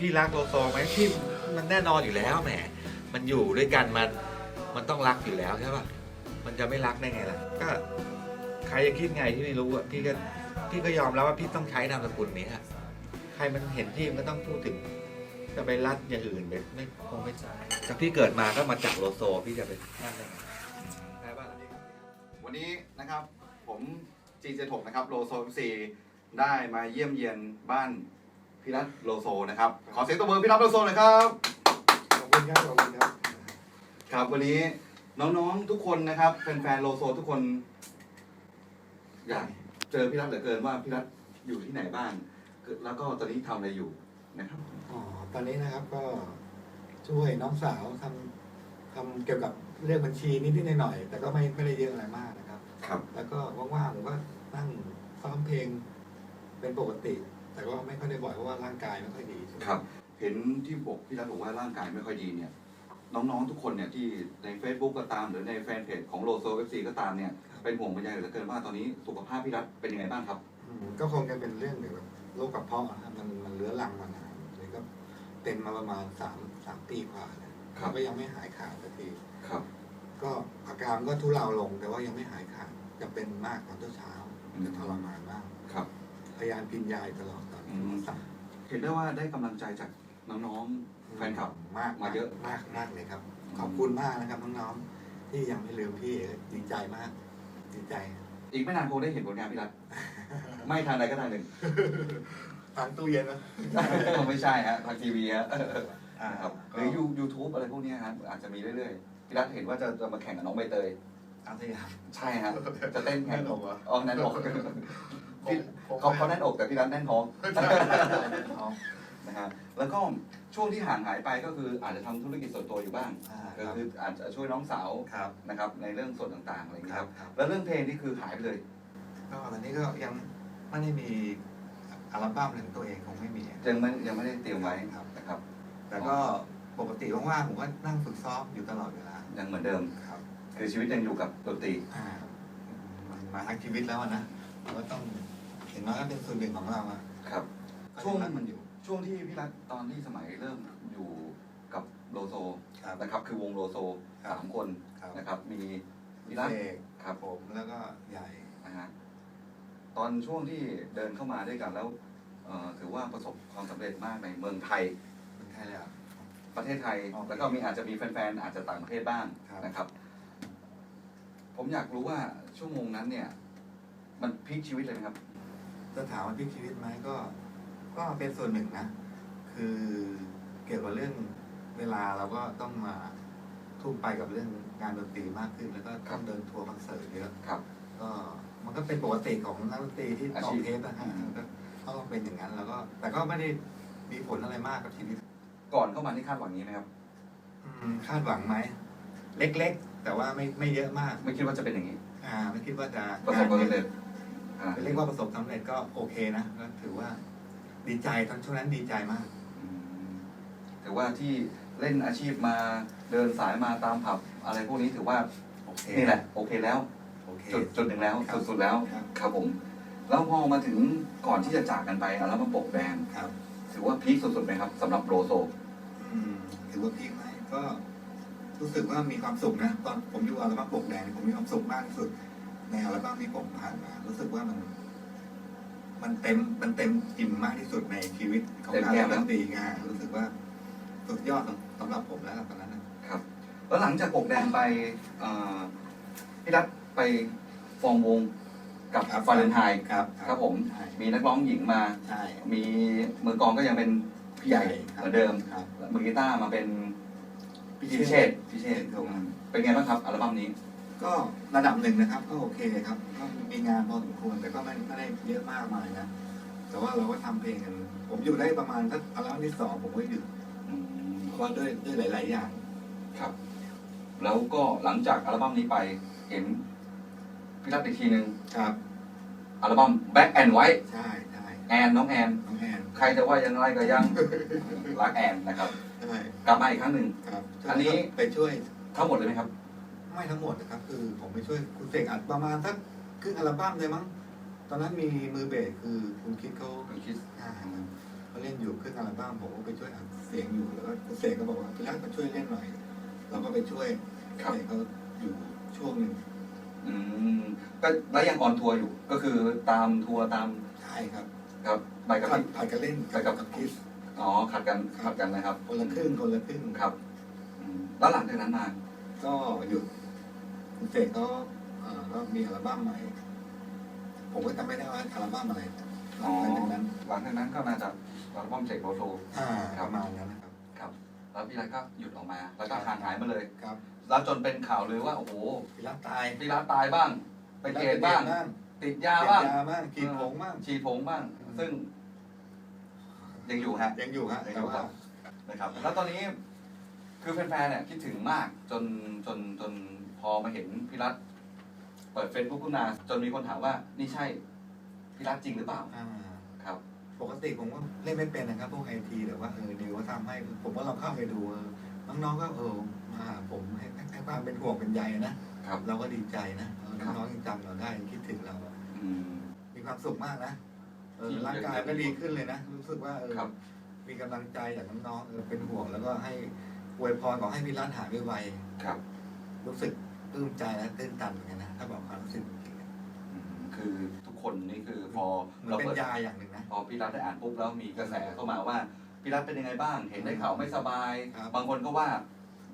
พี่รักโลโซไหมพี่มันแน่นอนอยู่แล้วแหมมันอยู่ด้วยกันมันมันต้องรักอยู่แล้วใช่ป่ะมันจะไม่รักได้ไงล่ะ ก็ใครจะคิดไงที่ไม่รู้อะพี่ก็พี่ก็ยอมแล้วว่าพี่ต้องใช้นามสกุลนี้อะใครมันเห็นพี่มันก็ต้องพูดถึงจะไปรัดอย่างอื่นไปไม่คงไม่ใช่จากพี่เกิดมาก็มาจากโลโซพี่จะไปนั่นได้ไงใช่ป่ะวันนี้นะครับผมจีเจถกนะครับโลโซซีได้มาเยี่ยมเยียนบ้าน พี่รัตโลโซนะครับ ขอเสียงตบมือพี่รัตโลโซหน่อยครับขอบคุณครับขอบคุณครับครับวันนี้น้องๆทุกคนนะครับแฟนๆโลโซทุกคน อยากเจอพี่รัตเหลือเกินว่าพี่รัตอยู่ที่ไหนบ้างแล้วก็ตอนนี้ทำอะไรอยู่นะครับอ๋อตอนนี้นะครับก็ช่วยน้องสาวทำทำเกี่ยวกับเรื่องบัญชีนิดๆหน่อยๆแต่ก็ไม่ไม่ได้เยอะอะไรมากนะครับ ครับ แล้วก็ว่างๆผมก็นั่งซ้อมเพลงเป็นปกติ แต่ก็ไม่ค่อยได้บ่อยเพราะว่าร่างกายไม่ค่อยดีครับ เห็นที่บอกพี่รัตบอกว่าร่างกายไม่ค่อยดีเนี่ยน้องๆทุกคนเนี่ยที่ใน Facebook ก็ตามหรือในแฟนเพจของโลโซเอฟซีก็ตามเนี่ยเป็นห่วงเป็นใยเหลือเกินว่าตอนนี้สุขภาพพี่รัตเป็นยังไงบ้างครับอืมก็คงจะเป็นเรื่องเกี่ยวกับโรคกระเพาะนะครับมันมันเรื้อรังมานานเลยก็เป็นมาประมาณสามสามปีกว่าแล้วครับก็ยังไม่หายขาดสักที ครับ ก็อาการก็ทุเลาลงแต่ว่ายังไม่หายขาดจะเป็นมากตอนเช้าอืมๆจะทรมานมาก ครับ พยายามกินยาตลอดตอนอืมสั่งเห็นได้ว่าได้กำลังใจจากน้องๆแฟนคลับมากมาเยอะมากมากเลยครับ ขอบคุณมากนะครับน้องๆที่ยังไม่ลืมพี่ดีใจมากดีใจ อีกไม่นานคงได้เห็นผลงานพี่รัตไม่ทางใดก็ทางหนึ่งทางตู้เย็นนะไม่ใช่ฮะทางทีวีฮะอ่าครับหก็รือยูยูทูบอะไรพวกเนี้ยฮะอาจจะมีเรื่อยๆพี่รัตเห็นว่าจะจะมาแข่งกับน้องใบเตยเอาสิครับใช่ฮะจะเต้นแข่งแน่นอกเหรออ๋อแน่นอก พี่เขาเขาแน่นอกแต่พี่รัตแน่นท้องอ๋อนะฮะแล้วก็ช่วงที่ห่างหายไปก็คืออาจจะทำธุรกิจส่วนตัวอยู่บ้างอ่าก็ครับคืออาจจะช่วยน้องสาวครับนะครับในเรื่องส่วนต่างๆอะไรอย่างคเงี้ยรัคบรับครับ แล้วเรื่องเพลงนี่คือหายไปเลย ก็ตอนนี้ก็ยังไม่ได้มีอัลบั้มของตัวเองคงไม่มียังไม่ยังไม่ได้เตรียมไว้ครับนะครับ แต่ก็ปกติว่างๆผมก็นั่งฝึกซ้อมอยู่ตลอดเวลายังเหมือนเดิมครับ คือชีวิตยังอยู่กับดนตรีอ่ามันมาทั้งชีวิตแล้วอะนะเราก็ต้อง เห็นว่าก็เป็นส่วนหนึ่งของเราอะครับ ก็ช่วงยังรักมันอยู่ ช่วงที่พี่รัตตอนที่สมัยเริ่มอยู่กับโลโซครับ นะครับ คือวงโลโซครับ สามคนครับนะครับ มีพิพี่รัตเศษครับผมแล้วก็ใหญ่ นะฮะตอนช่วงที่เดินเข้ามาด้วยกันแล้วเอ่อถือว่าประสบความสำเร็จมากในเมืองไทย เป็นใครเลยอะ ประเทศไทย โอเคแล้วก็มีอาจจะมีแฟนๆ อาจจะต่างประเทศบ้างครับ นะครับ ผมอยากรู้ว่าชั่วโมงนั้นเนี่ย มันพลิกชีวิตเลยไหมครับ จะถามว่าพลิกชีวิตไหมก็ ก็เป็นส่วนหนึ่งนะ คือเกี่ยวกับเรื่องเวลาเราก็ต้องมาทุ่มไปกับเรื่องงานดนตรีมากขึ้น แล้วก็ต้องเดินทัวร์คอนเสิร์ตเยอะครับ ก็มันก็เป็นปกติของนักดนตรีที่อาต่อชีพเทปนะฮะก็ก็ต้องเป็นอย่างนั้น แล้วก็ แต่ก็ไม่ได้มีผลอะไรมากกับชีวิต ก่อนเข้ามาที่คาดหวังนี้ไหมครับ อืมคาดหวังไหม เล็กๆ แต่ว่าไม่ไม่เยอะมาก ไม่คิดว่าจะเป็นอย่างนี้ อ่า ไม่คิดว่าจะประสบความสำเร็จ อ่า เรียกว่าประสบความสำเร็จก็โอเคนะก็ถือว่าดีใจตอนช่วงนั้นดีใจมาก อืมถือว่าที่เล่นอาชีพมาเดินสายมาตามผับ อะไรพวกนี้ถือว่าโอเคนี่แหละโอเคแล้ว โอเค จุดจุดหนึ่งแล้วครับ สุดๆแล้วครับครับผม แล้วพอมาถึงก่อนที่จะจากกันไปอัลบั้มปกแบนครับถือว่าพีคสุดๆไหมครับสำหรับโลโซ อืมถือว่าพีคไหมก็ รู้สึกว่ามีความสุขนะ ตอนผมอยู่อัลบั้มปกแดงผมมีความสุขมากที่สุด ในอัลบั้มที่ผมผ่านมา รู้สึกว่ามัน มันเต็มมันเต็มอิ่มมากที่สุดในชีวิตของเต็มการแก้เล่มนนะดนตรีงานรู้สึกว่าสุดยอดสำหรับผมแล้วตอนนั้นนะครับ แล้วหลังจากปกแดงไปเอ่อพี่รัตไปฟอร์มวงกับฟาเรนไฮน์ครับครับผมใช่มีนักร้องหญิงมาใช่มีมือกลองก็ยังเป็นพี่ใหญ่เหมือนเดิมครับมือกีตาร์มาเป็นพี่เชษฐ์พี่เชษฐ์ครับเป็นไงบ้างครับอัลบั้มนี้ ก็ระดับหนึ่งนะครับ ก็โอเคครับ ก็มีงานพอสมควรแต่ก็ไม่ไม่ได้เยอะมากมายนะแต่ว่าเราก็ทำเพลงกัน ผมอยู่ได้ประมาณสักอัลบั้มที่สองผมก็หยุดเพราะว่าด้วยด้วยหลาย ๆ อย่าง ครับ แล้วก็หลังจากอัลบั้มนี้ไปเห็นพี่รัตอีกทีหนึ่งครับ อัลบั้ม Back and White ใช่ใช่แอนน้องแอนน้องแอนใครจะว่ายังไงก็ยังรักแอนนะครับใช่กลับมาอีกครั้งหนึ่งครับ อันนี้ไปช่วยทั้งหมดเลยไหมครับ ไม่ทั้งหมดนะครับ คือผมไปช่วยคุณเสกอัดประมาณสักครึ่งอัลบั้มเลยมั้ง ตอนนั้นมีมือเบสคือคุณคิดเขาคุณคิดอ่าเขาเล่นอยู่ขึ้นอัลบั้มผมก็ไปช่วยอัดเสียงอยู่แล้วก็คุณเสกก็บอกว่าพี่รักมาช่วยเล่นหน่อยเราก็ไปช่วยครับเสกเขาอยู่ช่วงหนึ่งอืมก็แล้วยังออนทัวร์อยู่ ก็คือตามทัวร์ตามใช่ครับครับไปกับผัดพี่ผัดกันเล่นไปกับกับคิสอ๋อขัดกันขัดกันนะครับ คนละครึ่งคนละครึ่งครับอืมแล้วหลังจากนั้นมาก็หยุด คุณเสกเขาเอ่อก็มีอัลบั้มใหม่ ผมก็จำไม่ได้ว่าอัลบั้มอะไรหลังจากนั้นหลังจากนั้นก็มาจากอัลบั้มเสกโลโซอ่าประมาณนั้นนะครับครับ แล้วพี่รัฐก็หยุดออกมา แล้วก็ห่างหายมาเลยครับ แล้วจนเป็นข่าวเลยว่าโอ้โหพี่รักตายพี่รัฐตายบ้าง ไปเกตบ้างบ้างติดยาติดบ้างยาบ้างกินผงบ้างฉีดผงบ้าง ซึ่ง ยังอยู่ฮะยังอยู่ฮะยังอแต่ยู่ว่าครับนะครับ แล้วตอนนี้คือแฟนๆเนี่ยคิดถึงมากจนจนจน พอมาเห็นพี่รัฐเปิดเฟซบุ๊กขึ้นมาจนมีคนถามว่านี่ใช่พี่รัฐจริงหรือเปล่าอ่าครับ ปกติผมก็เล่นไม่เป็นนะครับพวกไอทีแต่ว่าเออนิวก็ทำให้ผมก็ลองเข้าไปดูเออน้องๆก็เออมาหาผมให้ให้ความเป็นห่วงเป็นใยนะครับ เราก็ดีใจนะเออครับน้องๆยังจำเราได้ยังคิดถึงเราอะอืม มีความสุขมากนะเออที่ร่างกายก็ดีขึ้นเลยนะรู้สึกว่าเออครับ มีกำลังใจจากน้องๆเออเป็นห่วงแล้วก็ให้อวยพรขอให้พี่ร้านหายไวครับ ๆรู้สึก ปลื้มใจและตื้นตันเหมือนกันนะถ้าบอกความรู้สึกจริงๆอะอืมคือทุกคนนี่คือพอเหมือนเราเป็นเปิดยาอย่างหนึ่งนะ พอพี่รัฐได้อ่านปุ๊บแล้วมีกระแสเข้ามาว่าพี่รัฐเป็นยังไงบ้าง เห็นได้ข่าวไม่สบาย ครับ บางคนก็ว่า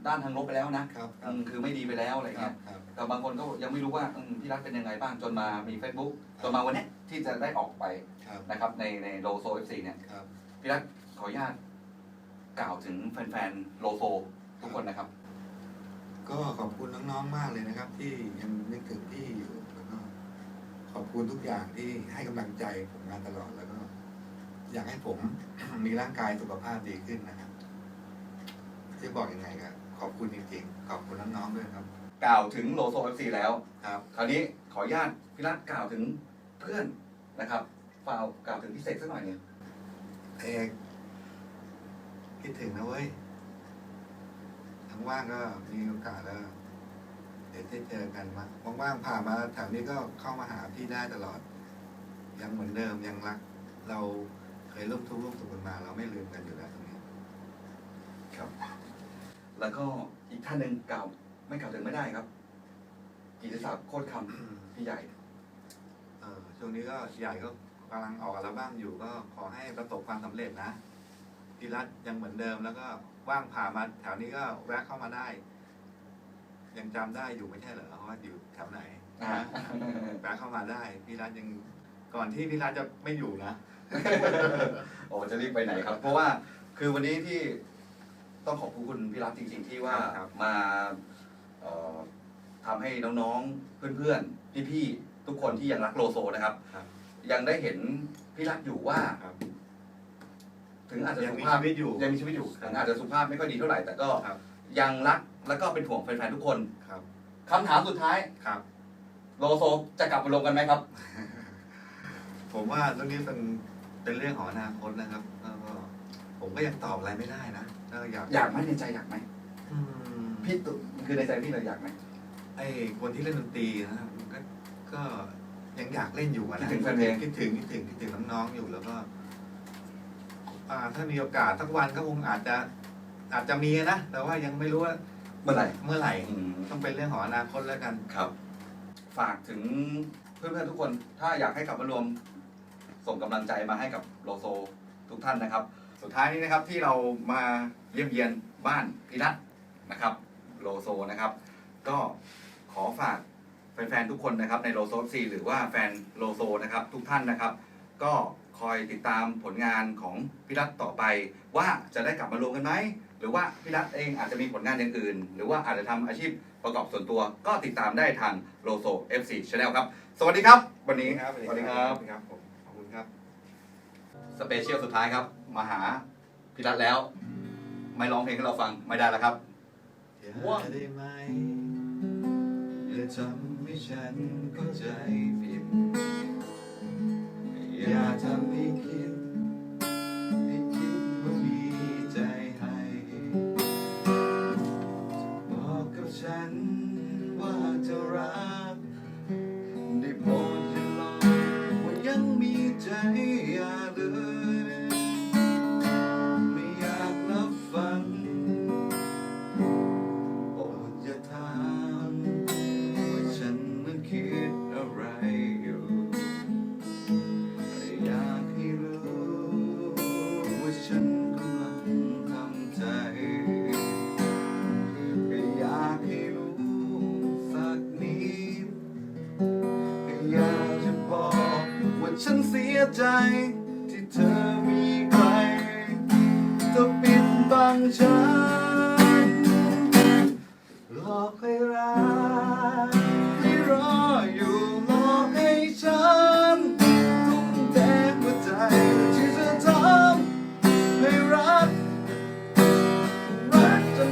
ด้านทางลบไปแล้วนะครับคอืรับมคือไม่ดีไปแล้วอะไรครัเงี้บยครับ แต่บางคนก็ยังไม่รู้ว่าอืมพี่รัฐเป็นยังไงบ้างจนมามี Facebook จนมาวันเนี้ยที่จะได้ออกไปครับนะครับในในโลโซเอฟซีเนี่ยครับ พี่รัฐขออนุญาตกล่าวถึงแฟนๆโลโซทุกคนนะครับ ก็ขอบคุณน้องๆมากเลยนะครับ ที่ยังนึกถึงพี่อยู่แล้วก็ขอบคุณทุกอย่างที่ให้กำลังใจผมมาตลอดแล้วก็ อยากให้ผม มีร่างกายสุขภาพดีขึ้นนะครับที่บอกยังไงก็ขอบคุณจริงๆขอบคุณน้องๆด้วยครับกล่าวถึงโลโซเอฟซีแล้ว ครับ คราวนี้ขออนุญาตพี่รัฐกล่าวถึงเพื่อนนะครับฝากกล่าวถึงพี่เสกสักหน่อยหนึง เอกคิดถึงนะเว้ย ทั้งว่างก็มีโอกาสแล้วเดี๋ยวจะเจอกันมาว่างๆผ่านมาแถวนี้ก็เข้ามาหาพี่ได้ตลอด ยังเหมือนเดิมยังรัก เราเคยร่วมทุกข์ร่วมสุขกันมา เราไม่ลืมกันอยู่แล้วตรงนี้ ครับ แล้วก็อีกท่านหนึ่งกล่าวไม่กล่าวถึงไม่ได้ครับกิติศักดิ์โคตรคำพี่ใหญ่ เออช่วงนี้ก็ใหญ่ก็กำลังออกอัลบั้มอยู่ก็ขอให้ประสบความสำเร็จนะพี่รัฐยังเหมือนเดิมแล้วก็ ว่างผ่านมาแถวนี้ก็แวะเข้ามาได้ ยังจำได้อยู่ไม่ใช่เหรอว่าอยู่แถวไหนอ่าแวะเข้ามาได้ พี่รัฐยังก่อนที่พี่รัฐจะไม่อยู่นะ โอ้จะรีบไปไหนครับ เพราะว่าคือวันนี้ที่ต้องขอบคุณพี่รัฐจริง ๆ ที่ว่าครับ มาเอ่อทำให้น้องๆเพื่อนๆพี่ๆทุกคนที่ยังรักโลโซนะครับ ครับยังได้เห็นพี่รัฐอยู่ว่า ครับ ถึงอาจจะยังสุมีภาพชีวิตอยู่ ยังมีชีวิตอยู่ถึงอาจจะสุภาพไม่ค่อยดีเท่าไหร่แต่ก็ครับ ยังรักแล้วก็เป็นห่วงแฟนๆทุกคนครับ คำถามสุดท้ายครับ โลโซจะกลับมาลงกันไหมครับ ผมว่าเรื่องนี้เป็นเป็นเรื่องของอนาคตนะครับแล้วก็ผมก็ยังตอบอะไรไม่ได้นะก็อยากอยากไหมในใจอยากไหมอืมพี่ตุคือในใจพี่เลยอยากไหม ไอ้คนที่เล่นดนตรีนะครับมันก็ก็ยังอยากเล่นอยู่อะนะคิดถึงแฟนเพลง คิดถึงคิดถึงคิดถึงน้องๆอยู่แล้วก็ อ่าถ้ามีโอกาสสักวันก็คงอาจจะอาจจะมีนะ แต่ว่ายังไม่รู้ว่าเมื่อไหร่เมื่อไหร่อืมต้องเป็นเรื่องของอนาคตแล้วกัน ครับ ฝากถึงเพื่อนๆทุกคน ถ้าอยากให้กลับมารวม ส่งกำลังใจมาให้กับโลโซทุกท่านนะครับ สุดท้ายนี้นะครับที่เรามาเยี่ยมเยียนบ้านพิรัตนะครับ โลโซนะครับ ก็ขอฝากแฟนๆทุกคนนะครับในโลโซซีหรือว่าแฟนโลโซนะครับ ทุกท่านนะครับ ก็ คอยติดตามผลงานของพิรัตต่อไป ว่าจะได้กลับมารวมกันไหมหรือว่าพิรัตเองอาจจะมีผลงานอย่างอื่น หรือว่าอาจจะทำอาชีพประกอบส่วนตัว ก็ติดตามได้ทางโลโซ FC Channel ครับ สวัสดีครับ วันนี้ครับสวัสดีครับครับผมขอบคุณครับสเปเชียลสุดท้ายครับมาหาพิรัตแล้ว ไม่ร้องเพลงให้เราฟังไม่ได้แล้วครับว่าได้ไหมอย่าทำให้ฉันเข้าใจผิด อย่าทำให้คิดให้คิดว่ามีใจให้บอกกับฉันว่าจะรัก ได้โปรดอย่าลองว่ายังมีใจ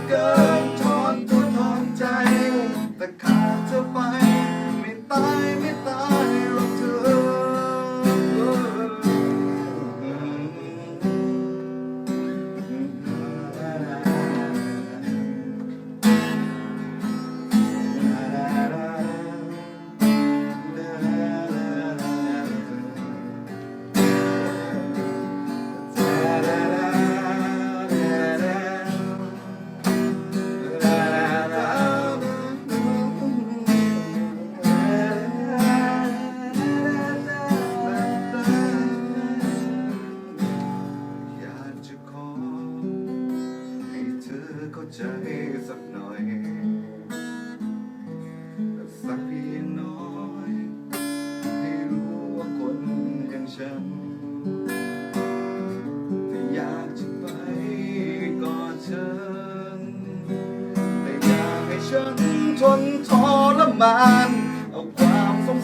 go.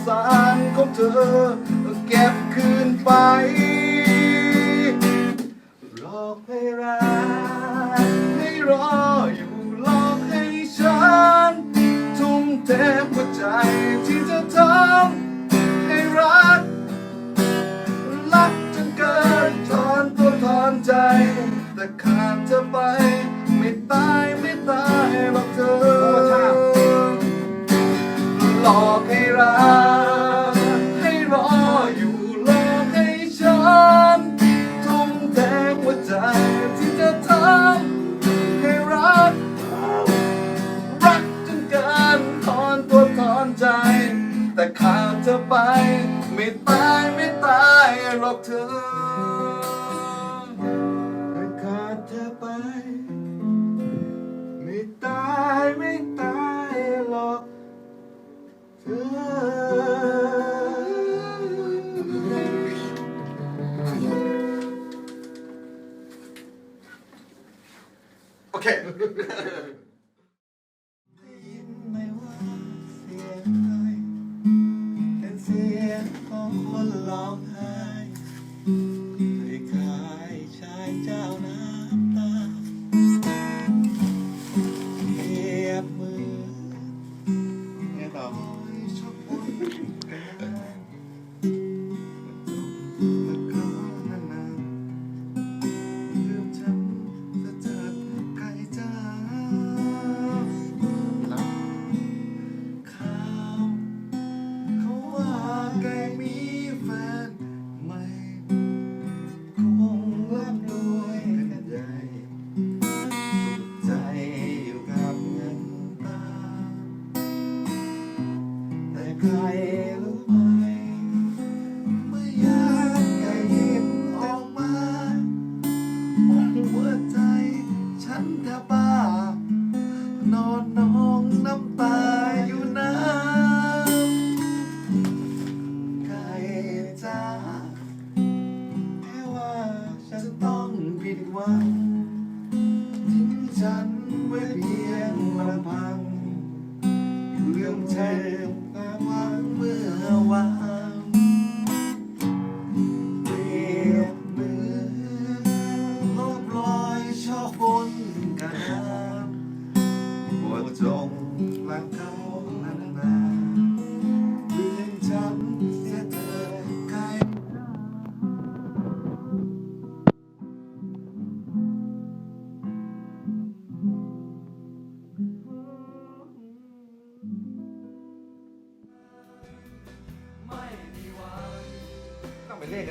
สารของเธอ เก็บคืนไปหลอกให้รักให้รออยู่หลอกให้ฉัน ทุ่มเทหัวใจที่จะทำให้รัก รักจนเกินทอนตัวทอนใจแต่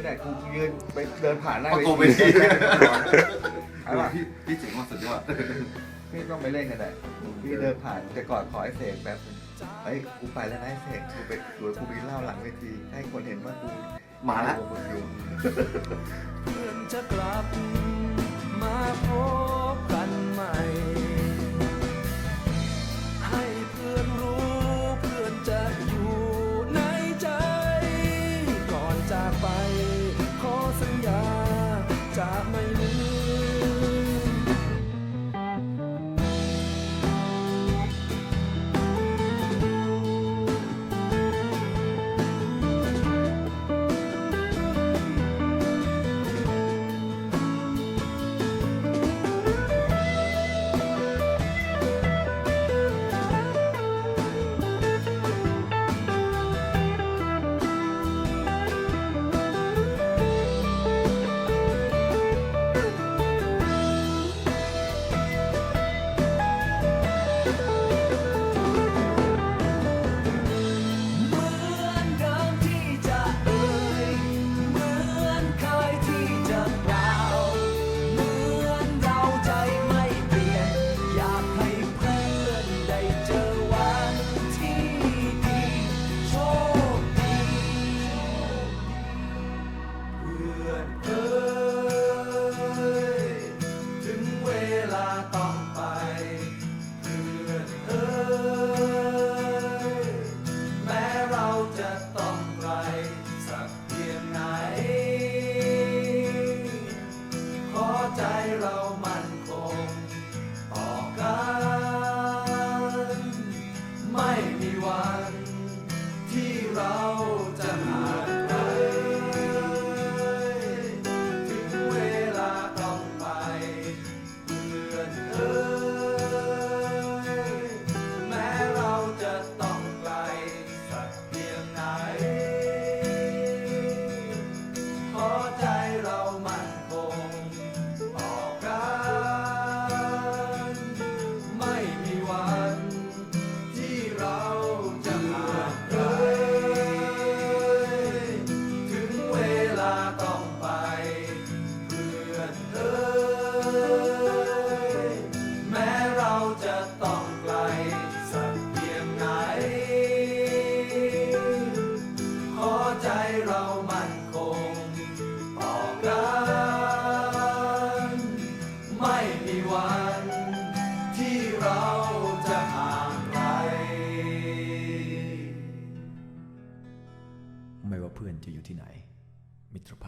ี่ยกูยืนไปเดินผ่านหน้าปรเวที ใช่ปะพี่พี่เจ๋งมากสุดยอดพี่ต้องไปเล่นกันแหละพี่เดินผ่านแต่ก่อนขอให้เสกแบบเฮ้ยกูไปแล้วนะไอ้เสกกูไปสวยกูมีเล่าหลังเวทีให้คนเห็นว่ากูมาละอเพื่อนจะกลับมาพบ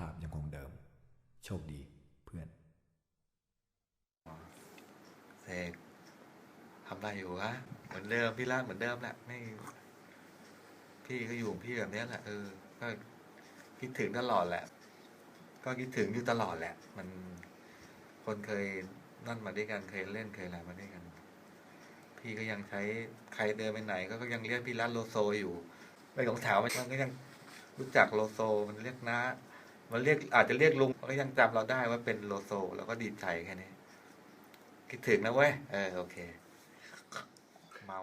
าพยังคงเดิม โชคดีเพื่อนเสกทำอะไรอยู่วะเหมือนเดิมพี่รักเหมือนเดิมแหละไม่พี่ก็อยู่พี่แบบนี้แหละเออก็คิดถึงตลอดแหละ ก็คิดถึงอยู่ตลอดแหละ มันคนเคยนั่นมาด้วยกันเคยเล่นเคยอะไรมาด้วยกัน พี่ก็ยังใช้ใครเดินไปไหน ก็ก็ยังเรียกพี่รัตโลโซอยู่ไปของแถวมันก็ยังรู้จักโลโซมันเรียกน้า มันเรียกอาจจะเรียกลุงก็ยังจำเราได้ว่าเป็นโลโซแล้วก็ดีใจแค่นี้ คิดถึงนะเว้ย เออ โอเค เมา